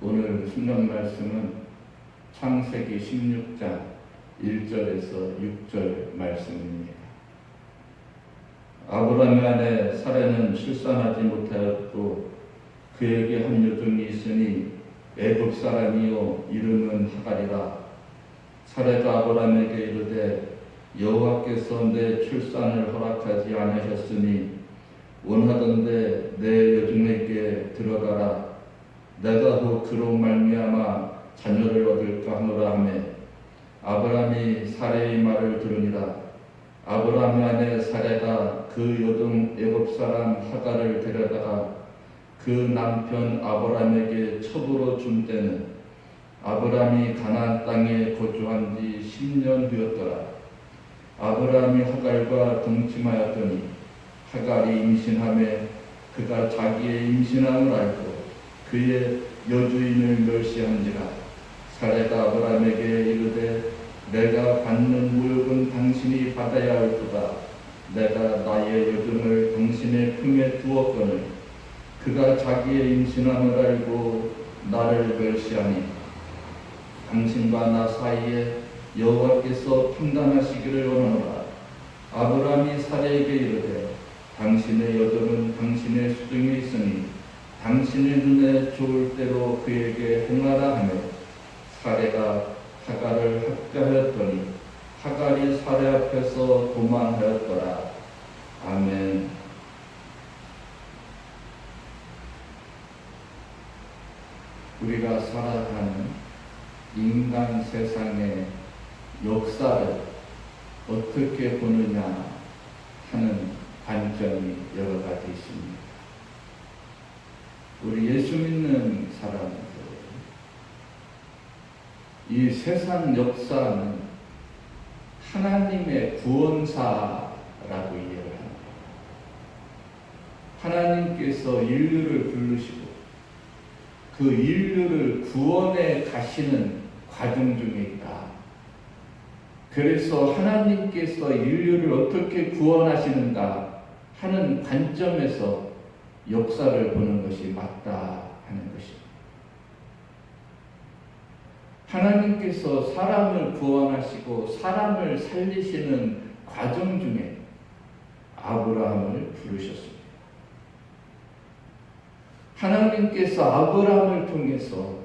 오늘 순간 말씀은 창세기 16장 1절에서 6절 말씀입니다. 아브라함의 아내 사례는 출산하지 못하였고 그에게 한 여종이 있으니 애굽 사람이요 이름은 하갈이라 사례가 아브라함에게 이르되 여호와께서 내 출산을 허락하지 않으셨으니 원하던대 내 여종에게 들어가라 내가 후 그로 말미암아 자녀를 얻을까 하노라 하매 아브라함이 사례의 말을 들으니라. 아브라함의 아내 사례가 그 여종 애굽 사람 하갈을 데려다가 그 남편 아브라함에게 첩으로 준 때는 아브라함이 가나안 땅에 거주한 지 10년 되었더라. 아브라함이 하갈과 동침하였더니 하갈이 임신함에 그가 자기의 임신함을 알고 그의 여주인을 멸시한지라 사례가 아브라함에게 이르되 내가 받는 무역은 당신이 받아야 할 거다. 내가 나의 여종을 당신의 품에 두었거늘 그가 자기의 임신함을 알고 나를 멸시하니 당신과 나 사이에 여호와께서 판단하시기를 원하노라. 아브라함이 사례에게 이르되 당신의 여종은 당신의 수중에 있으니 당신의 눈에 좋을 대로 그에게 행하라 하며 사례가 하갈을 합가하였더니 하갈이 사례 앞에서 도망하였더라. 아멘. 우리가 살아가는 인간 세상의 역사를 어떻게 보느냐 하는 관점이 여러 가지 있습니다. 우리 예수 믿는 사람들 이 세상 역사는 하나님의 구원사라고 이해를 합니다. 하나님께서 인류를 부르시고 그 인류를 구원해 가시는 과정 중에 있다. 그래서 하나님께서 인류를 어떻게 구원하시는가 하는 관점에서 역사를 보는 것이 맞다 하는 것입니다. 하나님께서 사람을 구원하시고 사람을 살리시는 과정 중에 아브라함을 부르셨습니다. 하나님께서 아브라함을 통해서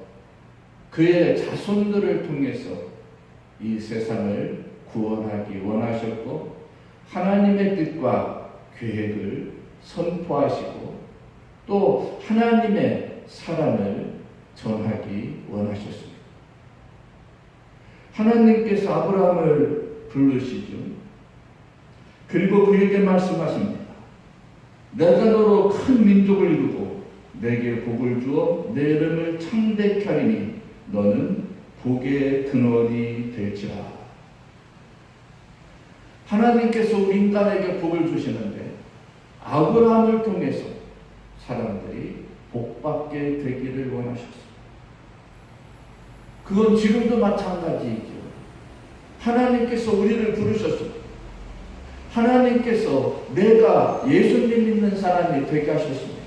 그의 자손들을 통해서 이 세상을 구원하기 원하셨고 하나님의 뜻과 계획을 선포하시고 또 하나님의 사랑을 전하기 원하셨습니다. 하나님께서 아브라함을 부르시죠. 그리고 그에게 말씀하십니다. 내가 너로 큰 민족을 이루고 내게 복을 주어 내 이름을 창대케 하리니 너는 복의 근원이 될지라. 하나님께서 우리 인간에게 복을 주시는데 아브라함을 통해서 사람들이 복받게 되기를 원하셨습니다. 그건 지금도 마찬가지이죠. 하나님께서 우리를 부르셨습니다. 하나님께서 내가 예수님 믿는 사람이 되게 하셨습니다.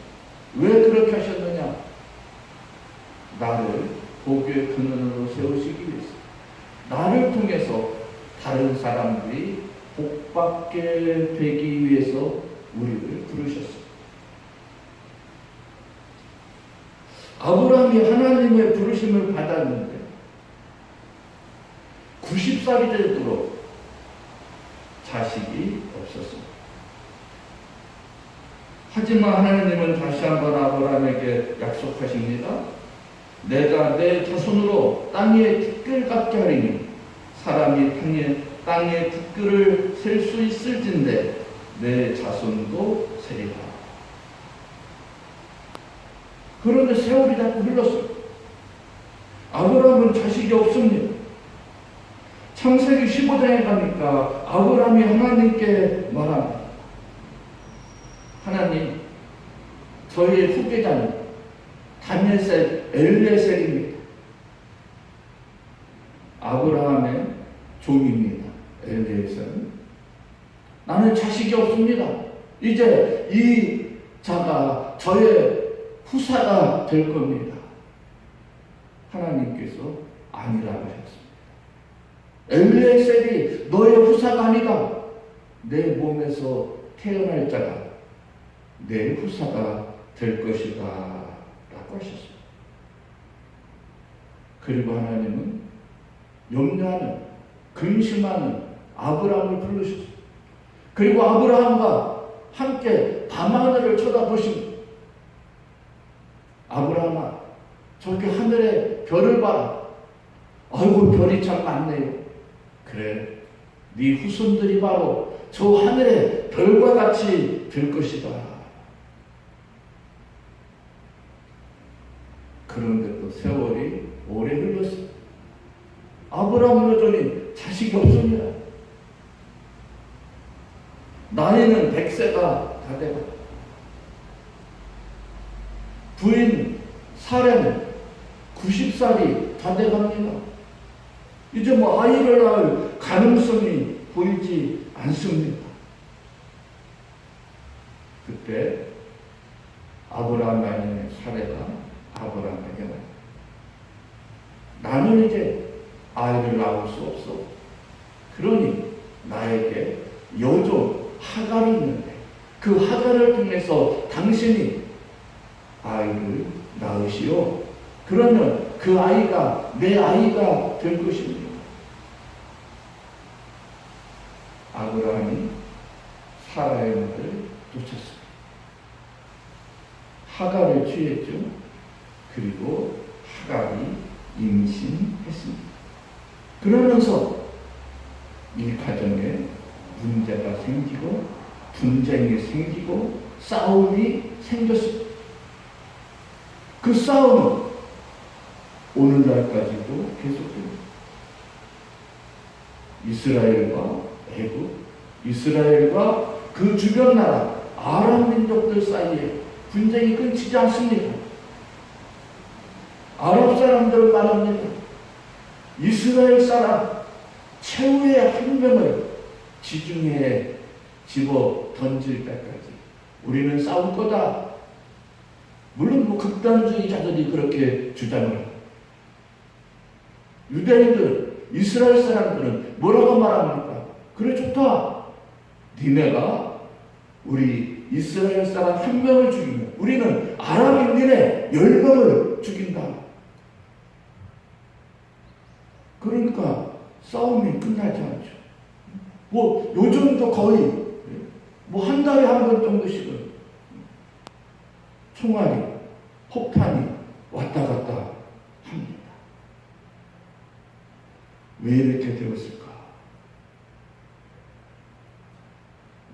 왜 그렇게 하셨느냐? 나를 복의 근원으로 세우시기 위해서. 나를 통해서 다른 사람들이 복받게 되기 위해서 우리를 부르셨습니다. 아브라함이 하나님의 부르심을 받았는데 90살이 되도록 자식이 없었습니다. 하지만 하나님은 다시 한번 아브라함에게 약속하십니다. 내가 내 자손으로 땅의 티끌 같게 하리니 사람이 땅에, 땅의 티끌을 셀 수 있을진데 내 자손도 세리라. 그런데 세월이 자꾸 흘렀어요. 아브라함은 자식이 없습니다. 창세기 15장에 가니까 아브라함이 하나님께 말합니다. 하나님, 저희의 후계자는 다니엘셀 엘레셀입니다. 아브라함의 종입니다. 엘레셀은 나는 자식이 없습니다. 이제 이 자가 저의 후사가 될 겁니다. 하나님께서 아니라고 했습니다. 엘리에셀이 너의 후사가 아니다. 내 몸에서 태어날 자가 내 후사가 될 것이다. 라고 하셨습니다. 그리고 하나님은 염려하는, 근심하는 아브라함을 부르셨습니다. 그리고 아브라함과 함께 밤하늘을 쳐다보십니다. 아브라함아, 저기 하늘에 별을 봐라. 아이고, 별이 참 많네요. 그래, 네 후손들이 바로 저 하늘의 별과 같이 될 것이다. 그런데 또 세월이 오래 흘렀습니다. 아브라함은 여전히 자식이 없습니다. 나이는 100세가 다 되고 부인 사례는 90살이 다 돼갑니다. 이제 뭐 아이를 낳을 가능성이 보이지 않습니다. 그때 아브라함 아닌 사례가 아브라함에게 나는 이제 아이를 낳을 수 없어. 그러니 나에게 여종 하갈이 있는데 그 하갈을 통해서 당신이 아이를 낳으시오. 아이가 내 아이가 될 것입니다. 아브라함이 사라의 말을 쫓았습니다. 하갈을 취했죠. 그리고 하갈이 임신했습니다. 그러면서 이 가정에 문제가 생기고 분쟁이 생기고 싸움이 생겼습니다. 그 싸움은 오늘날까지도 계속됩니다. 이스라엘과 애국, 이스라엘과 그 주변 나라 아람 민족들 사이에 분쟁이 끊치지 않습니다. 아랍 사람들 말합니다. 이스라엘 사람 최후의 한 명을 지중해에 집어 던질 때까지 우리는 싸울 거다. 물론 뭐 극단주의자들이 그렇게 주장을. 유대인들, 이스라엘 사람들은 뭐라고 말합니까? 그래 좋다. 니네가 우리 이스라엘 사람 한 명을 죽이면 우리는 아랍인들의 열 명을 죽인다. 그러니까 싸움이 끝나지 않죠. 뭐 요즘도 거의 뭐 한 달에 한 번 정도씩은 총알이 폭탄이 왔다 갔다. 왜 이렇게 되었을까?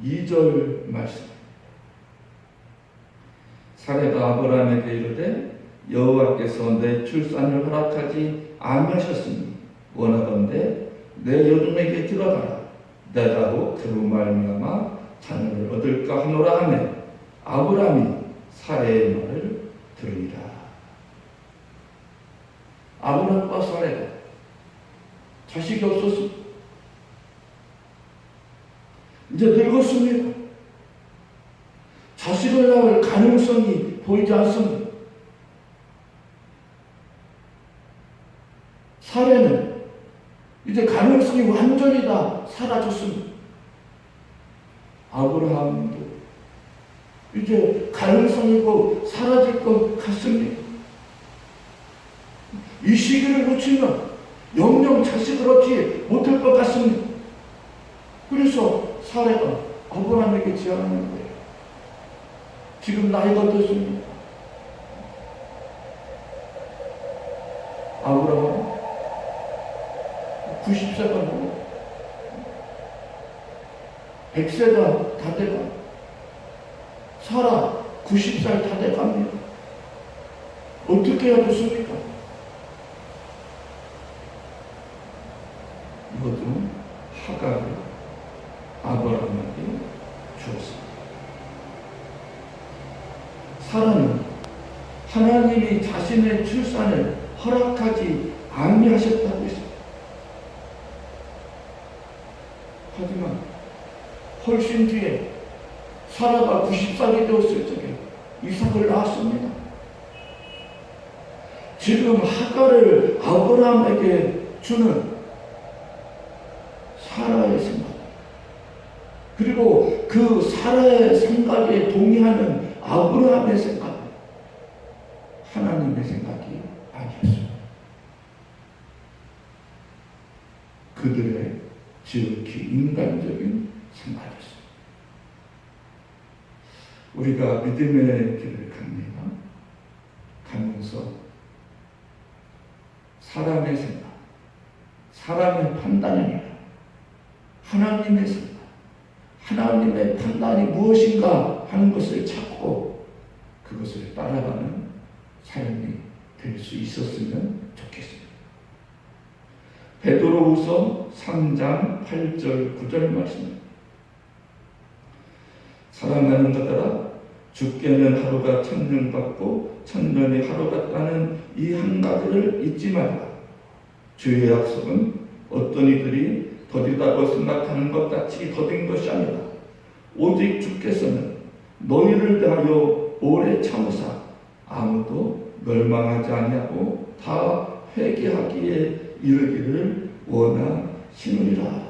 2절 말씀. 사례가 아브라함에게 이르되 여호와께서 내 출산을 허락하지 아니하셨으니 원하건대 내 여종에게 들어가라 내가도 그로 말미암아 자녀를 얻을까 하노라 하매 아브라함이 사례의 말을 들으니라 아브라함과 사례가 자식이 없었습니다 이제 늙었습니다 자식을 낳을 가능성이 보이지 않습니다 사례는 이제 가능성이 완전히 다 사라졌습니다. 아브라함도 이제 가능성이고 사라질 것 같습니다. 이 시기를 놓치면 영영 자식을 얻지 못할 것 같습니다. 그래서 사례가 아브라함에게 제안하는 거예요. 지금 나이가 어떻습니까? 아브라함 90세가 넘어 100세가 다 돼가 사라 90살 다 돼갑니다. 어떻게 해야 좋습니까? 이것은 하가를 아브라함에게 주었습니다. 사라는 하나님이 자신의 출산을 허락하지 아니하셨다고 했습니다. 하지만 훨씬 뒤에 사라가 90살이 되었을 적에 이삭을 낳았습니다. 지금 하가를 아브라함에게 주는 사라의 생각. 그리고 그 사라의 생각에 동의하는 아브라함의 생각. 하나님의 생각이 아니었어요. 그들의 지극히 인간적인 생각이었어요. 우리가 믿음의 길을 갑니다. 가면서 사람의 생각, 사람의 판단이 아니라 하나님의 생각, 하나님의 판단이 무엇인가 하는 것을 찾고 그것을 따라가는 삶이 될 수 있었으면 좋겠습니다. 베드로후서 3장 8절 9절 말씀. 사랑하는 자들아 죽게는 하루가 천년 같고 천년이 하루 같다는 이 한 가지를 잊지 말라. 주의 약속은 어떤 이들이 더디다고 생각하는 것 같이 더딘 것이 아니라 오직 주께서는 너희를 대하여 오래 참으사 아무도 멸망하지 아니하고 다 회개하기에 이르기를 원하시느니라.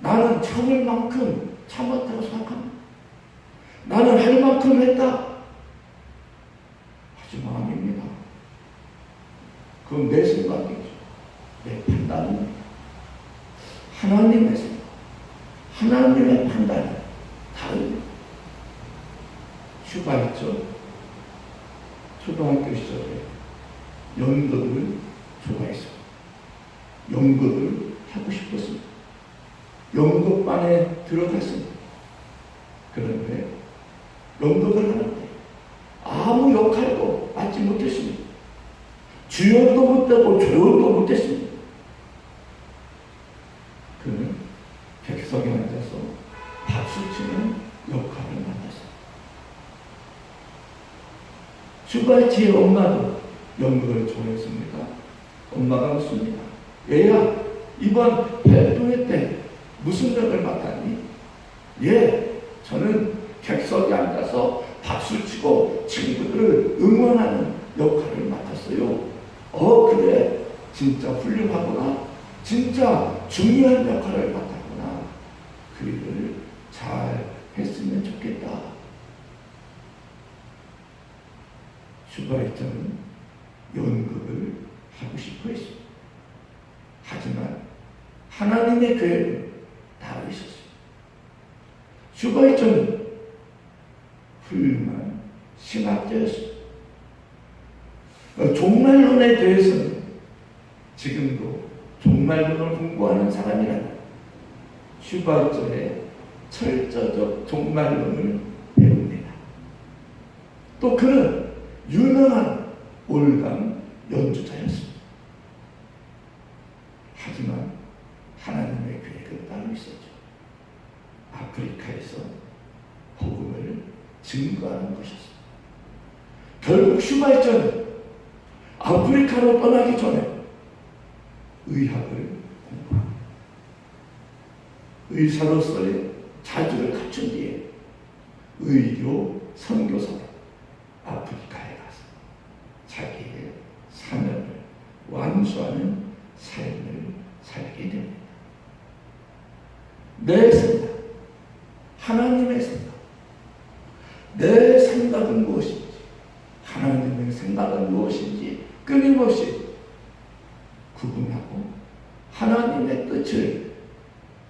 나는 참을 만큼 참았다고 생각합니다. 나는 할 만큼 했다. 하지만 아닙니다. 그건 내 생각이죠. 내 판단입니다. 하나님의 생각, 하나님의 판단이. 휴가 있죠. 초등학교 시절에 연극을 좋아했어요. 연극을 하고 싶었습니다. 연극반에 들어갔습니다. 그런데 연극을 하는데 아무 역할도 맡지 못했습니다. 주연도 못하고 조연도 못했습니다. 그는 객석에 앉아서 박수치는 역할을 맡았습니다. 슈바이치의 엄마도 연극을 좋아했습니다. 엄마가 묻습니다. 얘야, 이번 발표회 때 무슨 역을 맡았니? 예, 저는 객석에 앉아서 박수치고 친구들을 응원하는 역할을 맡았어요. 어, 그래. 진짜 훌륭하구나. 진짜 중요한 역할을 맡았구나. 그 일을 잘 했으면 좋겠다. 슈바이처는 연극을 하고 싶어 했습니다. 하지만 하나님의 계획은 다르 있었어요. 슈바이처는 훌륭한 신학자였습니다. 어, 종말론에 대해서는 지금도 종말론을 공부하는 사람이라면 슈바이처의 철저적 종말론을. 또 그는 유명한 올감 연주자였습니다. 하지만 하나님의 계획은 따로 있었죠. 아프리카에서 복음을 증거하는 것이었습니다. 결국 슈바이처는 아프리카로 떠나기 전에 의학을. 의사로서의 자질을 갖춘 뒤에 의료 선교사로 아프리카에 가서 자기의 사명을 완수하는 삶을 살게 됩니다. 내 생각, 하나님의 생각, 내 생각은 무엇인지, 하나님의 생각은 무엇인지 끊임없이 구분하고 하나님의 뜻을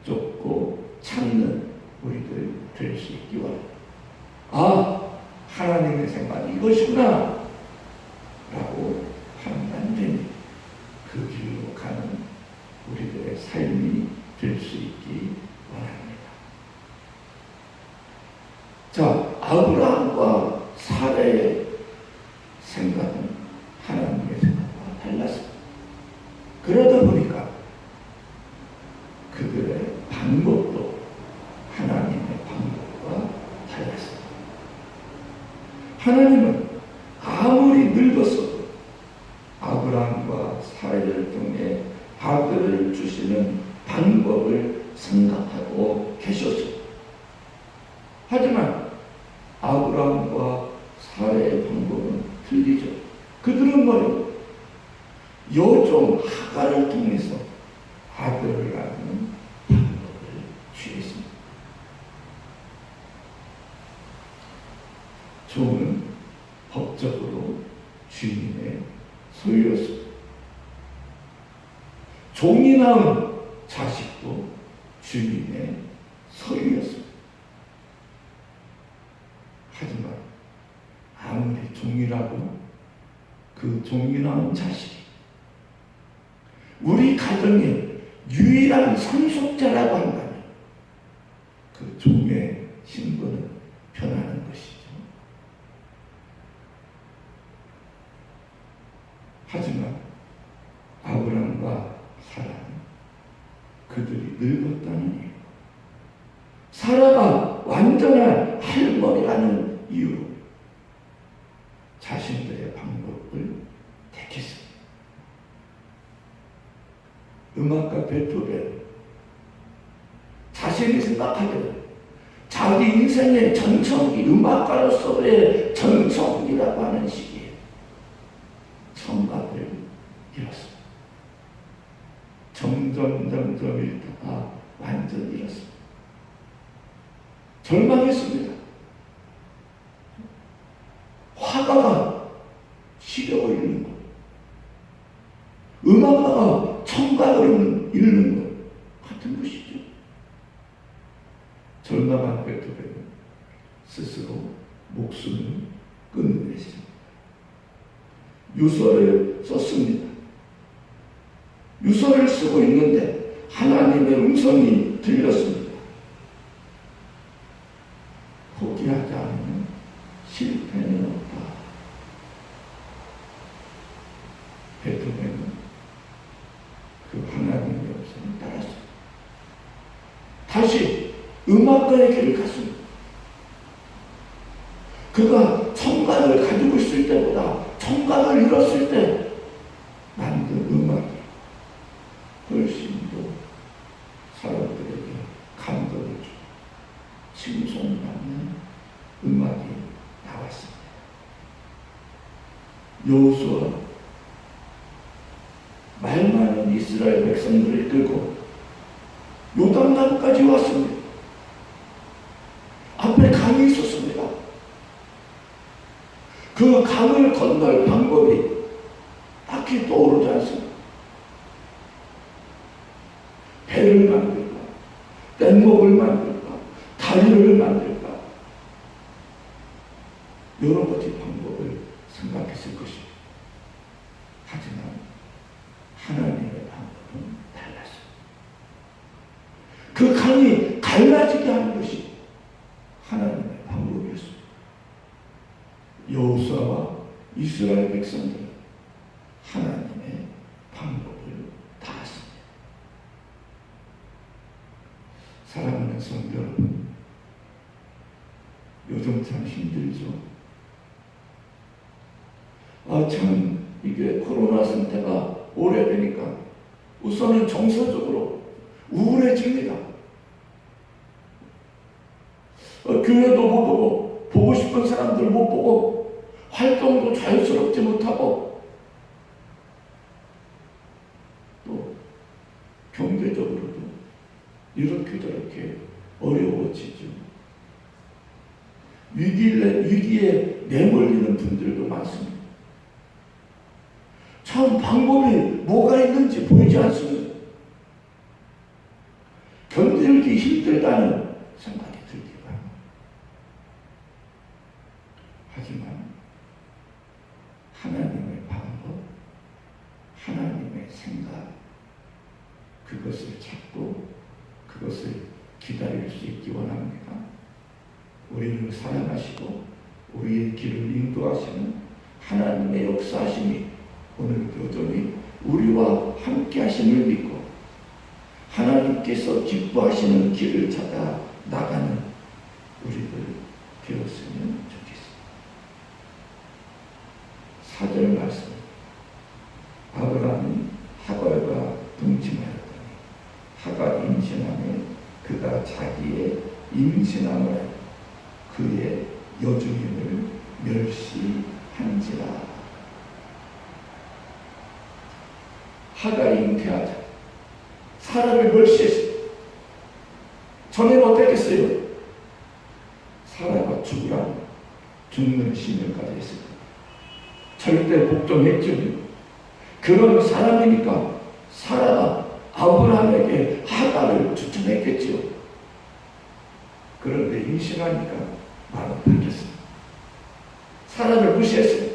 쫓고 찾는 우리들 될 수 있기 바랍니다. 아, 하나님의 생각이 이것이구나. 라고 판단됩니다. 그 길로 가는 우리들의 삶이 될 수 있기 원합니다. 자, 아브라함과 사례의 생각은 하나님의 생각과 달랐습니다. 그러다 보니까 그들의 방법도 하나님의 방법과 달랐습니다. 하나님은 아무리 늙었어도 아브라함과 사례를 통해 아들을 주시는 방법을 생각하고 계셨습니다. 하지만 아브라함과 틀리죠. 그들은 뭐요? 여종 하가를 통해서 아들을 낳는 방법을 취했습니다. 종은 법적으로 주인의 소유였습니다. 종이 낳은 자식도 주인의 소유였습니다. 하지만 아무리 종이라고 그 종이 낳은 자식이 우리 가정의 유일한 상속자라고 한다면 그 종의 신분은 변하는 것이죠. 하지만 아브라함과 사라는 그들이 늙었다는 이유, 완전한 할머니라는 이유로 자신들의 방법을 택했습니다. 음악가 베토벤 자신이 생각하기를 자기 인생의 전성기 음악가로서의 전성기라고 하는 시기에 청각을 잃었습니다. 점점 점점 잃다가 완전 잃었습니다. 절망했습니다. 화가가 시력을 잃는 것, 음악가가 청각을 잃는 것 같은 것이죠. 절망한 베토벤은 스스로 목숨을 끊어냈습니다. 유서를 썼습니다. 유서를 쓰고 있는데 하나님의 음성이 들렸습니다. 포기하지 않으면 실패는 없다. 베토벤은 그 하나님의 음성을 따랐습니다. 다시 음악가의 길을 갔습니다. 그가 청각을 가지고 있을 때보다 청각을 잃었을 때 만든 음악이 훨씬 더 사람들에게 감동을 주고 칭송받는 음악이 나왔습니다. 여호수아 말 많은 이스라엘 백성들을 끌고 요단강까지 왔습니다. 앞에 강이 있었습니다. 그 강을 건널 방법이 딱히 떠오르지 않습니다. 배를 만들까, 뗏목을 만들까, 다리를 만들까, 여러 가지 방법을 생각했을 것입니다. 하지만 하나님의 방법은 달랐습니다. 그 강이 갈라지게 하는 것이 하나님의 방법이었습니다. 여호수아와 이스라엘 백성들은 하나님의 방법을 다했습니다. 사랑하는 성도 여러분, 요즘 참 힘들죠. 아, 참, 이게 코로나 상태가 오래되니까 우선은 정서적으로 우울해집니다. 어, 교회도 못 보고, 보고 싶은 사람들 못 보고, 활동도 자유스럽지 못하고, 또 경제적으로도 이렇게 저렇게 어려워지죠. 위기에, 위기에 내몰리는 분들도 많습니다. 참 방법이 뭐가 있는지 보이지 않습니다. 그가 자기의 임신함을 그의 여주인을 멸시한지라. 하가 잉태하자. 사람을 멸시했어요 전에는 어땠겠어요? 사라가 죽으라 죽는 신명까지 했습니다. 절대 복종했죠. 그런 사람이니까. 사라가 아브라함에게 하갈을 추천했겠죠. 그런데 임신하니까 마음을 바뀌었습니다. 사라를 무시했어요.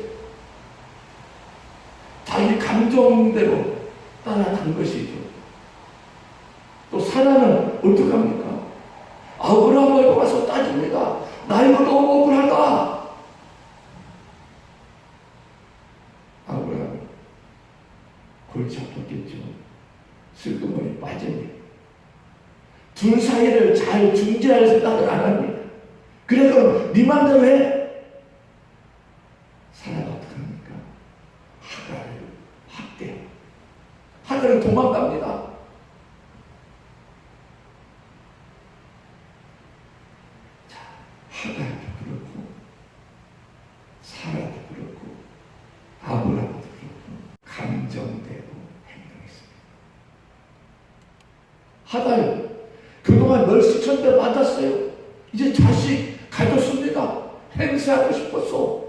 자기 감정대로 따라간 것이죠. 또 사라는 어떡합니까? 아브라함에게 와서 따집니다. 나 이거 너무 억울하다. 아브라함 골치 아팠겠죠. 슬그머니 빠집니다. 둘 사이를 잘 중재할 생각을 안 합니다. 그래서 네 맘대로 해. 사라가 어떡합니까? 하갈을 학대. 하갈은 도망갑니다. 자, 하갈도 그렇고 사라도 그렇고 아브라함도 그렇고 감정대로 행동했습니다. 하갈 그동안 멸시천대 맞았어요. 이제 자식 가졌습니다. 행세하고 싶었어.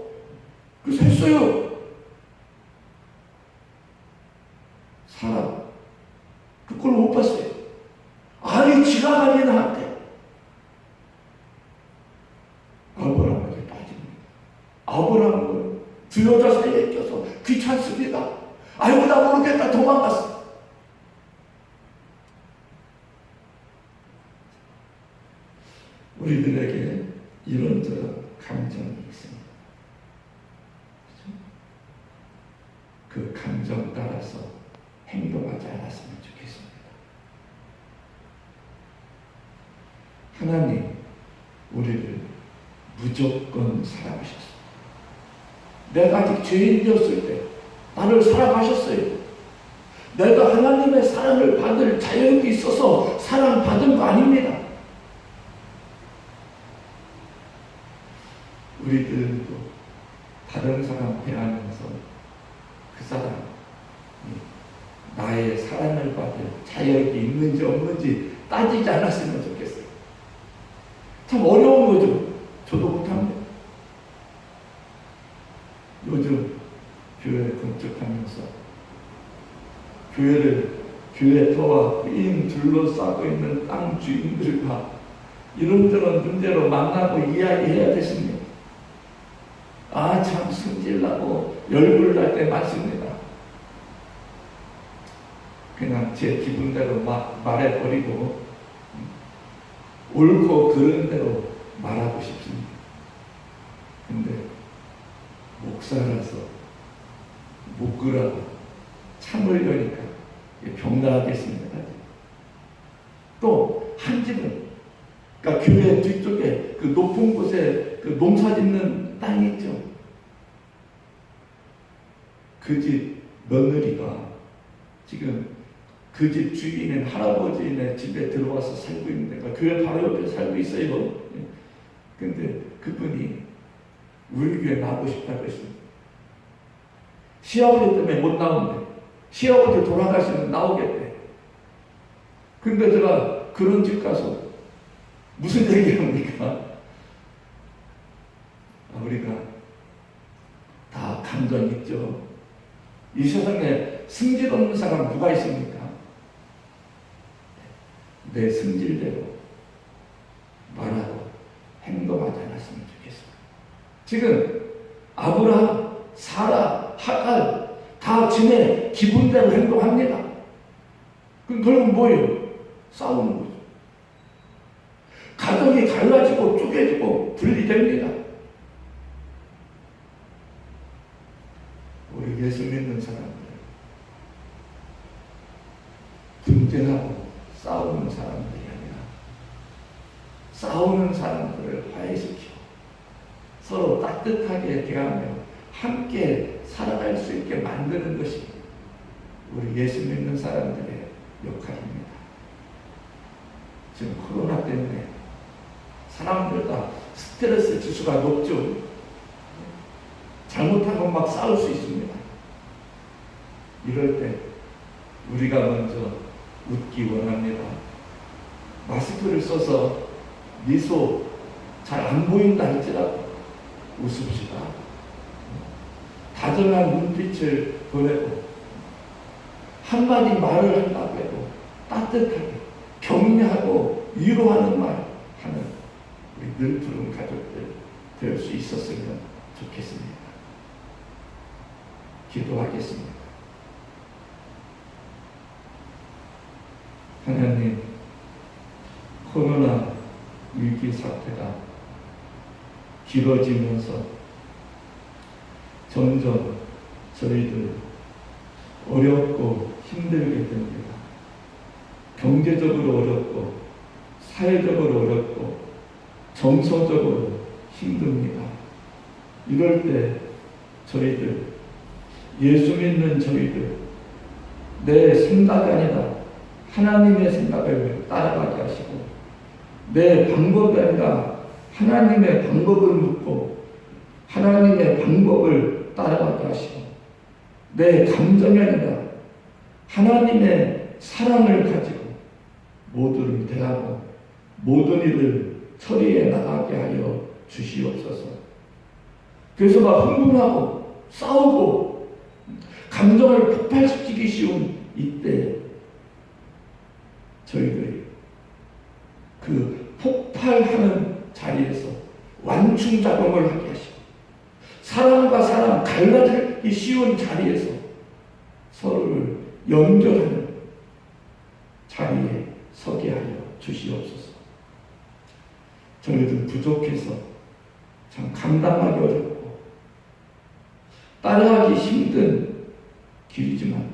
그래서 했어요. 사람 그걸 못 봤어요. 아니 지나가니 나한테 아브라함에게 빠집니다. 아브라함은 두 여자 사이에 껴서 귀찮습니다. 아이고 나 모르겠다 도망갔어. 우리들에게 이런저런 감정이 있습니다. 그죠? 그 감정 따라서 행동하지 않았으면 좋겠습니다. 하나님, 우리를 무조건 사랑하셨습니다. 내가 아직 죄인이었을 때 나를 사랑하셨어요. 내가 하나님의 사랑을 받을 자격이 있어서 사랑받은 거 아닙니다. 우리들도 다른 사람 대하면서 그 사람이 나의 사랑을 받을 자격이 있는지 없는지 따지지 않았으면 좋겠어요. 참 어려운 거죠. 저도 못합니다. 요즘 교회 건축하면서 교회를 교회 터와 삥 둘러싸고 있는 땅 주인들과 이런저런 문제로 만나고 이야기해야 됐습니다. 아, 참 승질나고 열불 날 때 많습니다. 그냥 제 기분대로 막 말해버리고, 옳고 그른 대로 말하고 싶습니다. 근데, 목사라서, 묵으라고 참으려니까 병나하겠습니다. 또, 한 집은, 그러니까 교회 뒤쪽에 그 높은 곳에 그 농사 짓는 땅이 있죠. 그 집 며느리가 지금 그 집 주인인 할아버지네 집에 들어와서 살고 있는데, 그러니까 교회 바로 옆에 살고 있어요. 예. 근데 그분이 우리 교회 나오고 싶다고 했습니다. 시아버지 때문에 못 나온대. 시아버지 돌아가시면 나오겠대. 근데 제가 그런 집 가서 무슨 얘기합니까? 아, 우리가 다 감정 있죠. 이 세상에 승질 없는 사람 누가 있습니까? 내 승질대로 말하고 행동하지 않았으면 좋겠습니다. 지금 아브라함, 사라, 하갈 다 지네 기분대로 행동합니다. 그럼 뭐예요? 싸우는 거죠. 가정이 갈라지고 쪼개지고 분리됩니다. 우리 예수 믿는 사람들 분쟁하고 싸우는 사람들이 아니라 싸우는 사람들을 화해시키고 서로 따뜻하게 대하며 함께 살아갈 수 있게 만드는 것이 우리 예수 믿는 사람들의 역할입니다. 지금 코로나 때문에 사람들 다 스트레스 지수가 높죠. 잘못한 건막 싸울 수 있습니다. 이럴 때 우리가 먼저 웃기 원합니다. 마스크를 써서 미소 잘 안 보인다 할지라도 웃읍시다. 다정한 눈빛을 보내고 한마디 말을 한다고 해도 따뜻하게 격려하고 위로하는 말 하는 우리 늘 푸른 가족들 될 수 있었으면 좋겠습니다. 기도하겠습니다. 하나님, 코로나 위기 사태가 길어지면서 점점 저희들 어렵고 힘들게 됩니다. 경제적으로 어렵고, 사회적으로 어렵고, 정서적으로 힘듭니다. 이럴 때 저희들, 예수 믿는 저희들, 내 생각이 아니라 하나님의 생각을 따라가게 하시고, 내 방법이 아니라 하나님의 방법을 묻고, 하나님의 방법을 따라가게 하시고, 내 감정이 아니라 하나님의 사랑을 가지고 모두를 대하고 모든 일을 처리해 나가게 하여 주시옵소서. 그래서 막 흥분하고 싸우고 감정을 폭발시키기 쉬운 이때 저희들이 그 폭발하는 자리에서 완충 작용을 하게 하시고 사람과 사람 갈라지기 쉬운 자리에서 서로를 연결하는 자리에 서게 하여 주시옵소서. 저희들 부족해서 참 감당하기 어렵고 따라가기 힘든 길이지만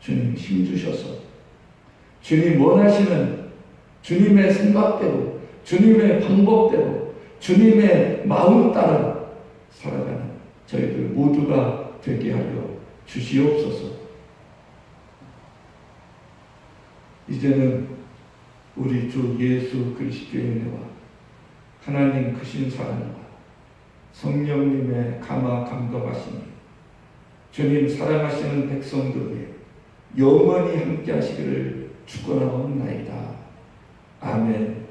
주님 힘주셔서 주님 원하시는 주님의 생각대로 주님의 방법대로 주님의 마음 따라 살아가는 저희들 모두가 되게 하여 주시옵소서. 이제는 우리 주 예수 그리스도의 은혜와 하나님 크신 사랑과 성령님의 감화 감동하심이 주님 사랑하시는 백성들에게 영원히 함께 하시기를 축원하옵나이다. 아멘.